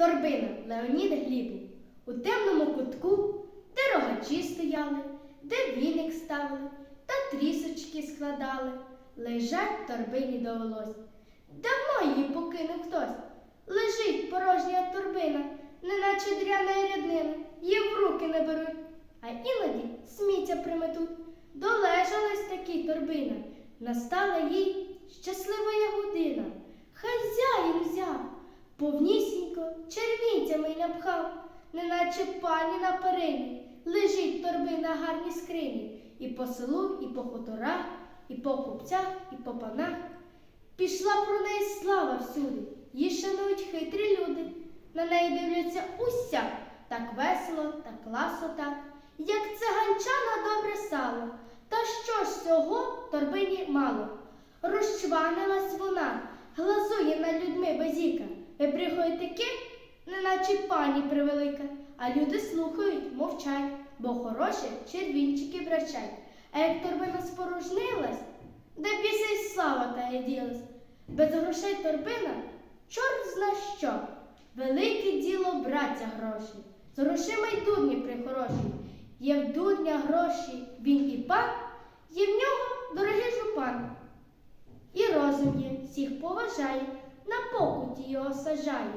Торбина Леоніда Глібов. У темному кутку, де рогачі стояли, де віник ставили та трісочки складали, лежать торбині довелось. Давно її покинув хтось. Лежить порожня торбина, неначе дряна ряднина, її в руки не беруть, а іноді сміття приметуть. Долежалась таки торбина, настала їй щаслива повнісінько червінцями й напхав, неначе пані на перині, лежить торби на гарній скрині, і по селу, і по хуторах, і по купцях, і по панах. Пішла про неї слава всюди, її шанують хитрі люди. На неї дивляться уся, так весело, так класно так, як циганча на добре сало. Та що ж цього торбині мало? Розчванилась вона, глазує над людьми безіка, таки, неначе пані превелика, а люди слухають, мовчать, бо хороші червінчики брачать. А як торбина спорожнилась, де біса й слава та й ділась, без грошей торбина, чорт зна що. Велике діло браття гроші, з грошима й дурні прихороші. Є в дурня гроші він і пан, є в нього дорогий жупан. І розум є, всіх поважає, на покуті його сажає.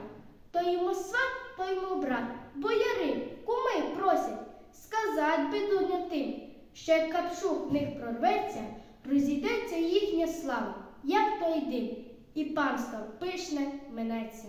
То йому сват, то йому брат, бояри, куми просять, сказать би не тим, що як капшук в них прорветься, розійдеться їхня слава, як той дим, і панство пишне минеться.